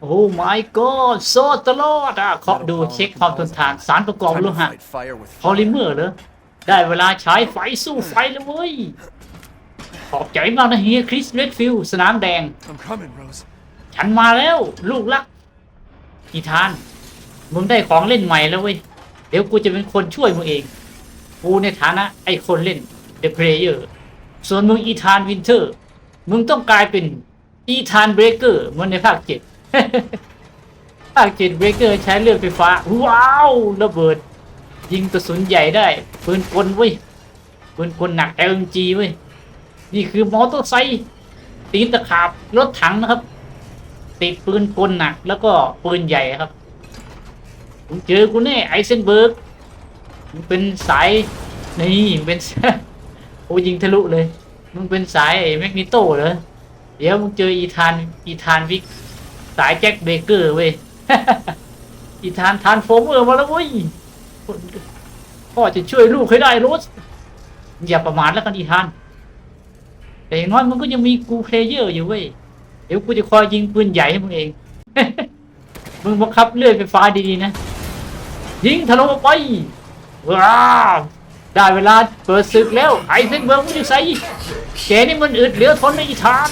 โอ้ my god โซตลอดอะขอดูเช็คความทนทานสารประกอบ Time โล to หะ fight fire with พอลิ fire. เมอร์เหรอ ได้เวลาใช้ไฟสู้ไฟแล้วเว้ย ขอบใจมากนะเฮียคริสเรดฟิลสนามแดง I'm coming, Rose. ฉันมาแล้ว ลูกรักอีธาน มึงได้ของเล่นใหม่แล้วเว้ย เดี๋ยวกูจะเป็นคนช่วยมึงเอง กูในฐานะไอ้คนเล่น The Player ส่วนมึงอีธานวินเทอร์ มึงต้องกลายเป็นอีธานเบรกเกอร์เหมือนในภาคเจ็ด ภาคเจ็ดเบรกเกอร์ใช้เลือดไฟฟ้า ว้าวระเบิด ยิงกระสุนใหญ่ได้ปืนกลเว้ยปืนกลหนัก LMG เว้ยนี่คือมอเตอร์ไซค์ตีนตะขาบรถถังนะครับ ติดปืนกลหนักแล้วก็ปืนใหญ่ครับมึงเจอกูแน่ไอเซนเบิร์กมึงเป็นสายนี่เป็นโอ้ยิงทะลุเลยมึงเป็นสายไอ้แมกนิโตเหรอเดี๋ยวมึงเจออีธานอีธานวิก สายแจ็คเบเกอร์เว้ย อีธานทานโฟมเมอร์มาแล้วเว้ยพ่อจะช่วยลูกให้ได้โรสอย่าประมาทแล้วกันอีธาน แต่อย่างน้อยมันก็ยังมีกูเพลเยอร์อยู่เว้ย เดี๋ยวกูจะคอยยิงปืนใหญ่ให้มึงเอง มึงบังคับเลื่อยไฟฟ้าดีๆนะ ยิงถล่มออกไปว้าวได้เวลาเปิดศึกแล้ว ไอ้เส้นเบิร์กมึงจะใส่แกนี่มันอึดเหลือทนไม่อีทาน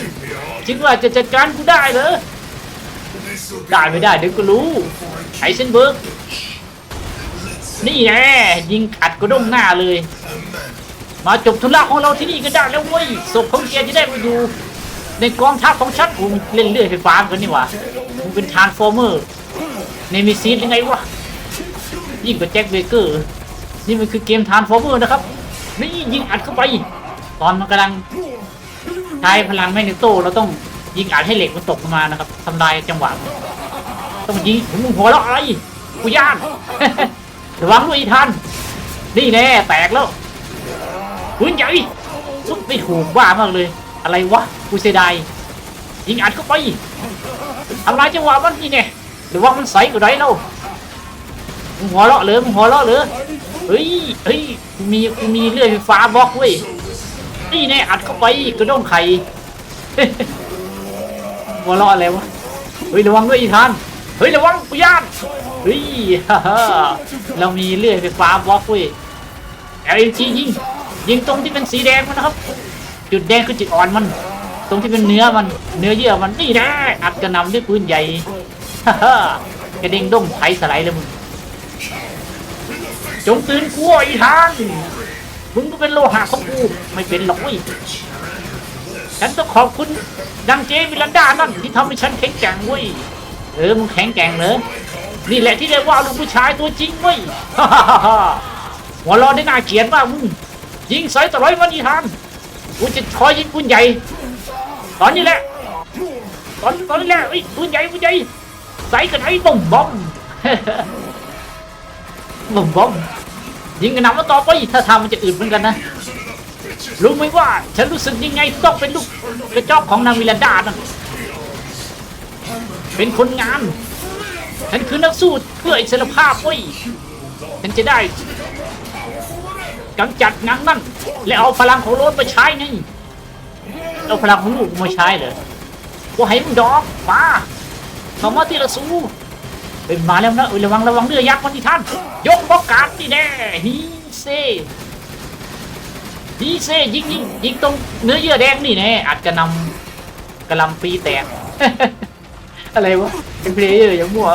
คิดว่าจะจัดการกูได้เหรอ ได้ไม่ได้เดี๋ยวก็รู้ไอเส้นเบิร์กนี่แน่ยิงอัดกระด้งหน้าเลย มาจบธุระของเราที่นี่ก็ได้แล้วเว้ยศพของแกจะได้มาอยู่ ในกองทัพของฉันกูเล่นเลื่อยไฟฟ้ากันนี่ว่ามึงเป็นทานฟอร์เมอร์เนมิซีสยังไงวะยิ่งกว่าแจ็คเบเกอร์นี่มันคือเกมทานฟอร์เมอร์นะครับนี่ยิงอัดเข้าไป ตอนมันกำลังใช้พลังแมกเนโตเราต้อง ยิงอัดให้เหล็กมันตกลงมานะครับทำลายจังหวะต้องยิงมึงหัวเราะอะไรกูย่านระวังด้วยอีทันนี่แน่แตกแล้วปืนใหญ่ซุปไม่ถูกว่ามากเลย อะไรวะกูเสียดายยิงอัดเข้าไปทำลายจังหวะมันนี่ไงหรือว่ามันใสกูได้แล้วมึงหัวเราะเลยมึงหัวเราะเลยเฮ้ยเฮ้ยมีมีเลื่อยไฟฟ้าบล็อกเว้ยนี่แน่อัดเข้าไปกระด้งไข่ หัวเราะอะไรวะเฮ้ยระวังด้วยอีธานเฮ้ยระวังปุยานเฮ้ยฮ่าฮ่าเรามีเลื่อยไฟฟ้าบล็อกเว้ย LMG ยิงยิงตรงที่เป็นสีแดงมันนะครับ จุดแดงคือจุดอ่อนมัน ตรงที่เป็นเนื้อมันเนื้อเยื่อมันนี่นะอัดกระหนำด้วยปืนใหญ่ฮ่าฮ่ากระเด้งด้งไถสไลด์เลยมึงจงตื่นกลัวอีทานมึงก็เป็นโลหะของกูไม่เป็นหรอกเว้ย ฉันต้องขอบคุณดังเจมิลันดานั่นที่ทำให้ฉันแข็งแกร่งเว้ยเออมึงแข็งแกร่งเหรอนี่แหละที่เรียกว่าลูกผู้ชายตัวจริงเว้ยฮ่าฮ่าฮ่าหัวเรอได้น่าเกลียดมากมึงยิงใส่ตะร้อยมันอีทานกูจะคอยยิงปืนใหญ่ ตอนนี้แหละ ตอนตอนนี้แหละไอ้ยปืนใหญ่ปืนใหญ่ใส่กันไอ้บอมบอมบอมบอมยิงกันนำมาต่อไปถ้าทางมันจะอื่นเหมือนกันนะ รู้ไหมว่าฉันรู้สึกยังไงต้องเป็นลูกกระจอกของนางวิลันดานะเป็นคนงาน ฉันคือนักสู้เพื่ออิสรภาพเว้ยฉันจะได้กำจัดนางนั่น และเอาพลังของโรสมาใช้ไงเอาพลังของลูกมาใช้เหรอว่าให้มึงดอกมาเข้ามาที่ละสู้เป็นมาแล้วนะเอ้ยระวังระวังเรือยักษ์มันที่ท่าน ยกบล็อกการ์ดนี่แน่ฮีเซ ฮีเซยิงยิงยิงตรงเนื้อเยื่อแดงนี่แน่อาจจะนำกระลำปีแตก อะไรวะเป็นเพลเยอร์อย่างมั่ว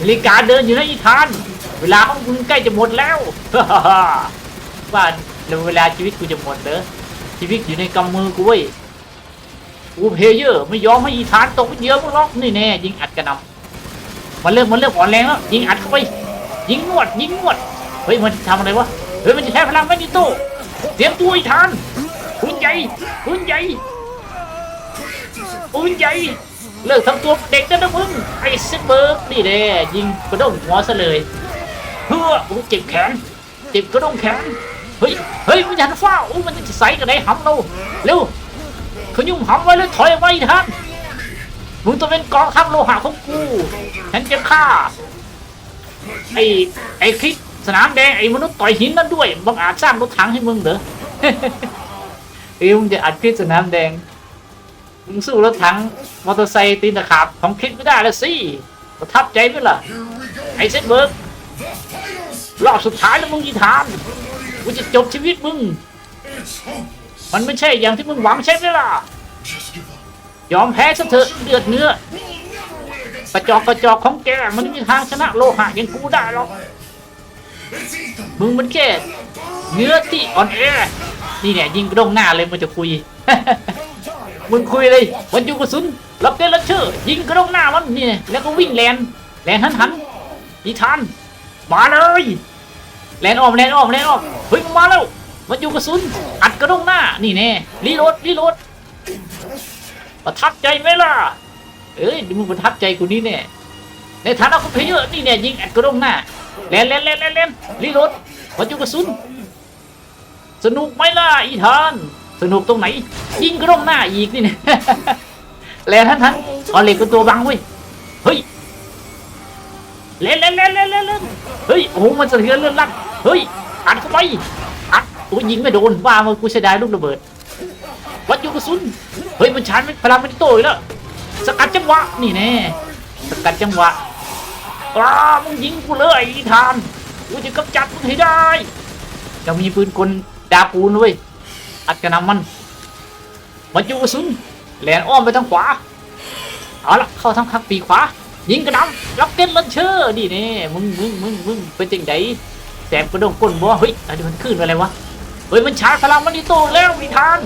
นาฬิกาเดินอยู่นะอีธาน เวลาของมึงใกล้จะหมดแล้วว่าแล้วเวลาชีวิตกูจะหมดเหรอชีวิตอยู่ในกำมือกูเว้ยกูเพลเยอร์ไม่ยอมให้อีธานตกเป็นเยื่อมึงหรอกนี่แน่ยิงอัดกระนำมันเริ่มมันเริ่มอ่อนแรงแล้วยิงอัดเข้าไปยิงนวดยิงนวดเฮ้ยมันทำอะไรวะเฮ้ยมันจะใช้พลังแมกนิโต เตรียมตัวอีธานปืนใหญ่ปืนใหญ่ปืนใหญ่เลิกทำตัวเด็กกันนะมึงไอ้เซนเบิร์กนี่แน่ยิงกระด้งหัวซะเลยเพื่อโอ้เจ็บแขนเจ็บกระด้งแขนเฮ้ยเฮ้ยมันยันฟ้าโอ้มันจะใส่กันไหนหำเราเร็วขยุ่มหำไว้แล้วถอยออกไปท่านมึงต้องเป็นกองทัพโลหะของกูฉันจะฆ่าไอ้ไอ้คลิก สนามแดงไอ้มนุษย์ต่อยหินนั่นด้วยบังอาจสร้างรถถังให้มึงเหรอเอ้ยมึงจะอัดคลิปสนามแดงมึงสู้รถถังมอเตอร์ไซค์ตีนตะขาบของคลิกไม่ได้แล้วสิประทับใจไหมล่ะไอ้เซนเบิร์กรอบสุดท้ายแล้วมึงยีทานกูจะจบชีวิตมึง มันไม่ใช่อย่างที่มึงหวังใช่ไหมล่ะ ยอมแพ้ซะเถอะเลือดเนื้อกระจอกกระจอกของแกมันไม่มีทางชนะโลหะอย่างกูได้หรอก มึงมันแค่เนื้อที่อ่อนแอนี่เนี่ยยิงกระดงหน้าเลยมันจะคุย มึงคุยเลยวันอยู่กระสุนรับเต้นรับเชื่อยิงกระดงหน้ามันเนี่ยแล้วก็วิ่งแลนแลนหันหันอีทานมาเลยแลนออมแลนออมแลนออมเฮ้ยมาแล้วมันอยู่กระสุนอัดกระดงหน้านี่แน่รีโหลดรีโหลดประทับใจไหมล่ะเอ้ยมึงประทับใจกูนี่แน่ในฐานะคนเพลเยอร์นี่เนี่ยยิงอัดกระดงหน้า แลนแลนแลนแลนแลนรีโหลดมันอยู่กระสุน สนุกไหมล่ะอีธาน สนุกตรงไหน ยิงกระดงหน้าอีกนี่เนี่ยแลนทันทันเอาเหล็กเป็นตัวบังเว้ย เฮ้ย เล่นเล่นเล่นเล่นเล่นเล่นเฮ้ย โอ้โหมันสะเทือนเลื่อนลั่นเฮ้ย อัดเข้าไปอัดโอ้ยยิงไม่โดนว่ามันกูเสียดายลูกระเบิด วัดยูกระสุน เฮ้ย มันชาร์จพลังมันโตอีกแล้ว สกัดจังหวะ นี่แน่ สกัดจังหวะ อ้ามึงยิงกูเลยอีธานกูจะกำจัดมึงให้ได้จะมีปืนกลดาปูนเว้ยอัดกระหนำมันมาอยู่กระสุนแหลนอ้อมไปทางขวาเอาละเข้าทางข้างปีขวา ยิงกระหนำล็อกเก็ตลันเชอร์นี่แน่มึงมึงมึงมึงเป็นจังไดแสบกระดงก้นบ่เฮ้ยอะไรมันขึ้นอะไรวะเฮ้ยมันชาร์จพลังมันอีโตแล้วอีธาน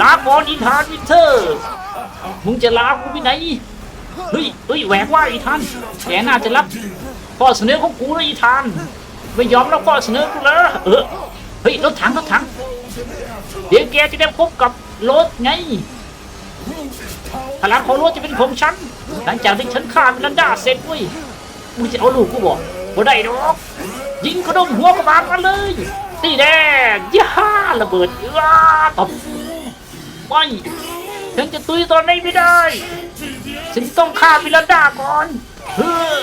ลาก่อนอีธานวินเทอร์มึงจะลากูไปไหน เฮ้ยเฮ้ยแหวกว่าอีธานแกน่าจะรับข้อเสนอของกูนะอีธาน ไม่ยอมรับข้อเสนอกูเลยเออเฮ้ยรถถังรถถังเดี๋ยวแกจะได้พบกับรถไงพลังของรถจะเป็นของฉัน หลังจากที่ฉันฆ่ามิลันดาเสร็จเว้ยมึงจะเอาลูกกูบอกบ่ได้ดอกยิงกระดมหัวกระบาลมาเลยตีแดงย่าระเบิดย่าตบไม่ฉันจะตุยตอนนี้ไม่ได้ ฉันต้องฆ่ามิลดาก่อนเฮ้อ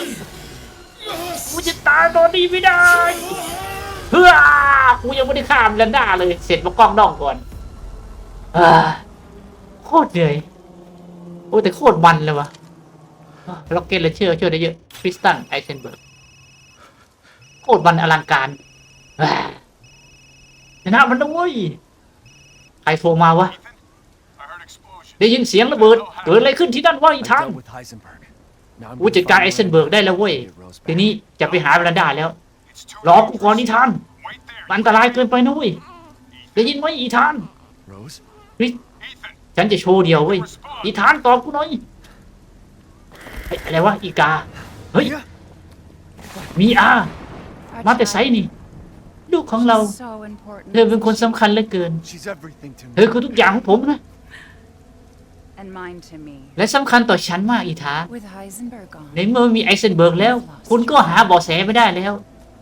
กูจะตายตอนนี้ไม่ได้เฮ้อกูยังไม่ได้ฆ่ามิลดาเลย เสร็จมากล้องน่องก่อนอ่าโคตรเหนื่อยโอ้แต่โคตรมันเลยวะล็อกเก็ตเลยเชื่อชื่อได้เยอะคริสตันไอเซนเบิร์กโคตรมันอลังการอ่าชนะมันด้วยใครโทรมาวะ ได้ยินเสียงระเบิด เกิดอะไรขึ้นที่นั่นวะอี I'm ทาง done with Heisenberg. Now I'm กูจัด gonna การ find ไอ my เซนเบิร์กได้แล้วเว้ย Rose back. ทีนี้จะไปหาเวลาได้แล้ว It's too รอกูก่อนอีธาน Wait there. มันอันตรายเกินไปนะเว้ย ได้ยินไหมอีธาน Rose? เฮ้ย Ethan, ฉันจะโชว์เดียวเว้ย อีธานตอบกูหน่อยเฮ้ยอะไรวะอีกา เฮ้ย มีอา มาแต่ไซนี่ลูกของเรา So important. เธอเป็นคนสำคัญเหลือเกิน She's everything to เธอคือทุกอย่างของผมนะ และสำคัญต่อฉันมากอีธาน With Heisenberg on. ในเมื่อมีไอเซนเบิร์กแล้ว คุณก็หาเบาะแสไม่ได้แล้ว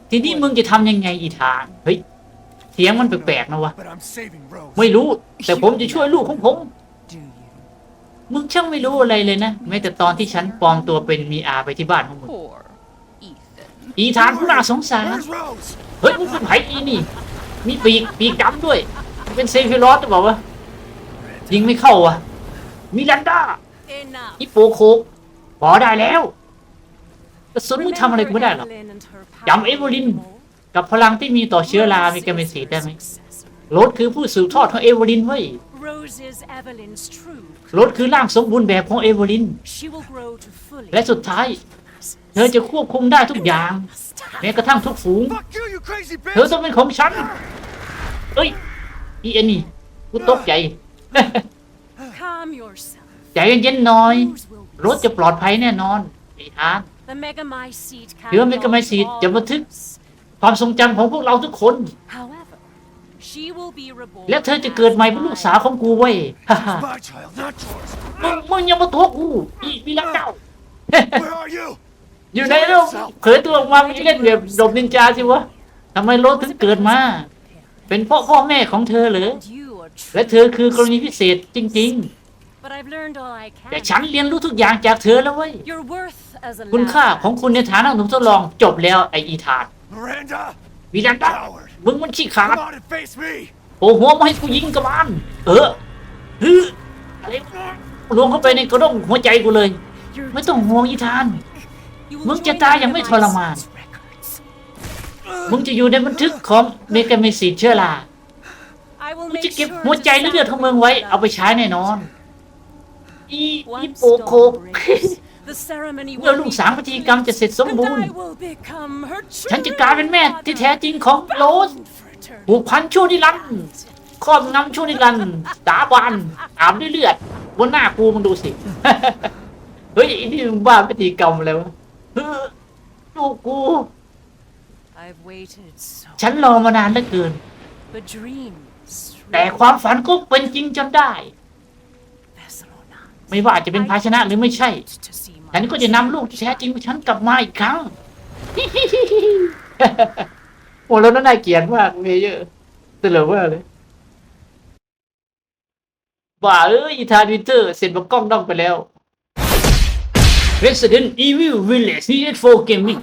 ทีนี้มึงจะทำยังไงอีธานเฮ้ยเสียงมันแปลกๆนะวะ But I'm saving Rose. ไม่รู้ แต่ผมจะช่วยลูกของผม Do you? มึงช่างไม่รู้อะไรเลยนะ แม้แต่ตอนที่ฉันปลอมตัวเป็นมีอาไปที่บ้านของมึง Poor Ethan. อีธานผู้น่าสงสาร Where's Rose? เฮ้ยมึงเป็นไผ่อีนี่ มีปีกปีกดำด้วย เป็นเซฟิรอสหรือเปล่าวะ ยิงไม่เข้าอะ มีลันด้า Enough. ฮิปโปโคกพอได้แล้วกระสุนมึงทำอะไรกูไม่ได้หรอกจำเอเวอร์ลิน กับพลังที่มีต่อเชื้อรามีกาเมสีได้ไหมโรสคือผู้สืบทอดของเอเวอร์ลินเว้ย Rose is Evelyn's true. โรสคือร่างสมบูรณ์แบบของเอเวอร์ลิน She will grow to fully. และสุดท้าย เธอจะควบคุมได้ทุกอย่าง แม้กระทั่งทุกฝูง Fuck you, you crazy เธอ bitch! ต้องเป็นของฉัน เอ้ยอีเอ็นนี่กูตกใจ Calm yourself. ใจเย็นๆหน่อย Rose will รถจะปลอดภัยแน่นอนไอ้ทาน The Megamycete can เชื้อ Megamycete lodge จะบันทึก all of us. ความทรงจำของพวกเราทุกคน However, she will be reborn และเธอจะเกิดใหม่เป็นลูกสาวของกูเว้ยฮ่าฮ่า My child, not yours. มึงมึงยังมาโทษกูอีมีรักเจ้า Where are you? อยู่ในเรื่องเผยตัวออกมามึงเล่นแบบดบนินจาสิวะทำไมรถถึงเกิดมา เป็นเพราะพ่อแม่ของเธอเหรอ And you are true. และเธอคือกรณีพิเศษจริง But I've learned all I ๆ แต่ can. ฉันเรียนรู้ทุกอย่างจากเธอแล้วเว้ย Your worth as a คุณค่า lab ของคุณในฐานะหนุ่มทดลองจบแล้วไออีธาน Miranda! วิลันดา Coward! มึงมันขี้ขาด Come on and face me! โอ้หัวมาให้กูยิงกับมัน เออฮึอะไรวะลวงเข้าไปในกระด้งหัวใจกูเลย You're ไม่ต้องห่วงอีธาน You มึ will งจะ join ตาย one อย่าง of ไม่ my ทรมาน son's records. มึงจะอยู่ในบันทึกของเมกาเมสิเชื้อรา I will มึง make จะเก็บ sure หัว to ใจและเลือดของมึงไว้เอาไป sacrifice ใช้แน่นอน อี blood. อี Once โปโค dawn breaks, the ceremony เมื่อ will ลูก be สามพิธีกรรมจะเสร็จสม complete, บูรณ์ and I will become her ฉันจะกลายเป็นแม่ที่แท้จริงของโรส bound for eternity. ผูกพันชั่วนิรันดร์ครอบงำชั่วนิรันดร์สาบานอาบด้วยเลือดบนหน้ากูมึงดูสิ เฮ้ยไอ้นี่มึงบ้าพิธีกรรมอะไรวะเฮ้อลูกกู I've waited so ฉันรอมานานเหลือเกิน but dreams แต่ความฝันก็เป็นจริงจนได้ vessel or not. ไม่ว่าจะเป็นภาชนะหรือไม่ใช่ To see my ฉันก็จะนำลูกที่แท้จริงของฉันกลับมาอีกครั้ง โอ้แล้วน่าเกลียดมากเมเยอร์เตลอว่าเลยบ้าเอ้ยอีธานวินเตอร์ เสร็จมากล้องดองไปแล้ว Resident Evil Village CS4 Gaming